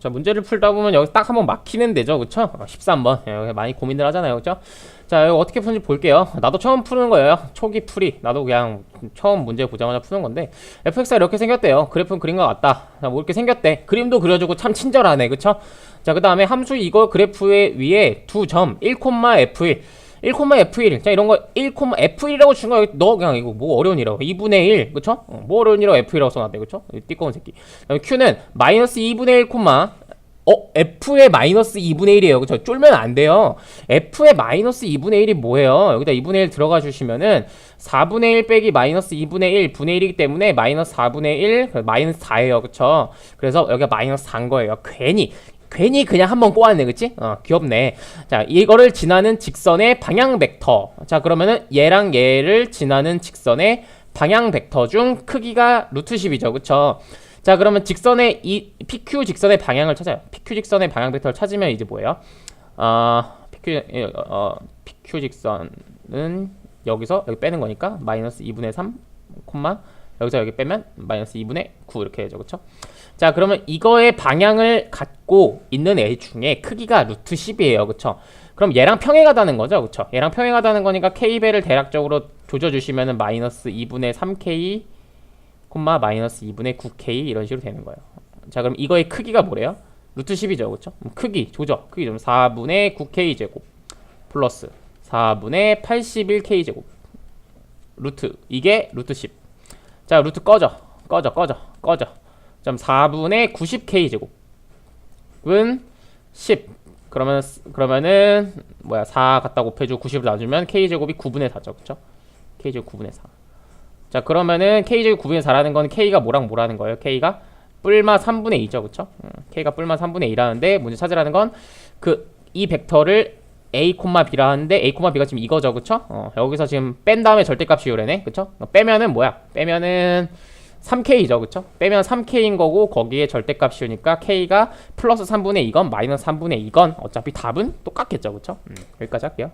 자 문제를 풀다 보면 여기 딱 한 번 막히는 데죠. 그쵸? 어, 13번. 예, 여기 많이 고민들 하잖아요. 그쵸? 자 이거 어떻게 푸는지 볼게요. 나도 처음 푸는 거예요. 초기 풀이. 나도 그냥 처음 문제 보자마자 푸는 건데 fx가 이렇게 생겼대요. 그래프는 그린 것 같다. 자 뭐 이렇게 생겼대. 그림도 그려주고 참 친절하네. 그쵸? 자 그 다음에 함수 이거 그래프의 위에 두 점. 1,f1 1,f1 자 이런 거 1,f1이라고 준 거 너 그냥 이거 뭐 어려운 이라고 2분의 1 그쵸? 어, 뭐 어려운 이라고 f1이라고 써놨대 그쵸? 이 띠꺼운 새끼 q는 마이너스 2분의 1 콤마 어 f의 마이너스 2분의 1이에요 그쵸? 쫄면 안 돼요 f의 마이너스 2분의 1이 뭐예요? 여기다 2분의 1 들어가 주시면은 4분의 1 빼기 마이너스 2분의 1 분의 1이기 때문에 마이너스 4분의 1 마이너스 4예요 그쵸? 그래서 여기가 마이너스 4인 거예요 괜히 괜히 그냥 한번 꼬았네 그치? 어 귀엽네 자 이거를 지나는 직선의 방향 벡터 자 그러면은 얘랑 얘를 지나는 직선의 방향 벡터 중 크기가 루트 10이죠 그쵸? 자 그러면 직선의 이 PQ 직선의 방향을 찾아요 PQ 직선의 방향 벡터를 찾으면 이제 뭐예요? 어 PQ 예, 어 PQ 직선은 여기서 여기 빼는 거니까 마이너스 2분의 3 콤마 여기서 여기 빼면 마이너스 2분의 9 이렇게 되죠 그쵸? 자 그러면 이거의 방향을 갖고 있는 애 중에 크기가 루트 10이에요. 그쵸? 그럼 얘랑 평행하다는 거죠? 그쵸? 얘랑 평행하다는 거니까 k배를 대략적으로 조져주시면은 마이너스 2분의 3k 콤마 마이너스 2분의 9k 이런 식으로 되는 거예요. 자 그럼 이거의 크기가 뭐래요? 루트 10이죠. 그쵸? 크기 조져 크기 좀 4분의 9k 제곱 플러스 4분의 81k 제곱 루트. 이게 루트 10자 루트 꺼져. 꺼져 꺼져 꺼져 점 4분의 90k 제곱은 10 그러면 그러면은 뭐야 4 갖다 곱해주고 90을 나눠주면 k 제곱이 9분의 4죠. 그쵸? k 제곱 9분의 4 자 그러면은 k 제곱 9분의 4라는 건 k가 뭐랑 뭐라는 거예요? k가 뿔마 3분의 2죠. 그쵸? 음, k가 뿔마 3분의 2라는데 문제 찾으라는 건 그 이 벡터를 a, b라 하는데 a, b가 지금 이거죠. 그쵸? 어, 여기서 지금 뺀 다음에 절대값이 요래네. 그쵸? 어, 빼면은 뭐야? 빼면은 3K죠, 그쵸? 빼면 3K인 거고 거기에 절대값이니까 K가 플러스 3분의 2건 마이너스 3분의 2건 어차피 답은 똑같겠죠, 그쵸? 음, 여기까지 할게요.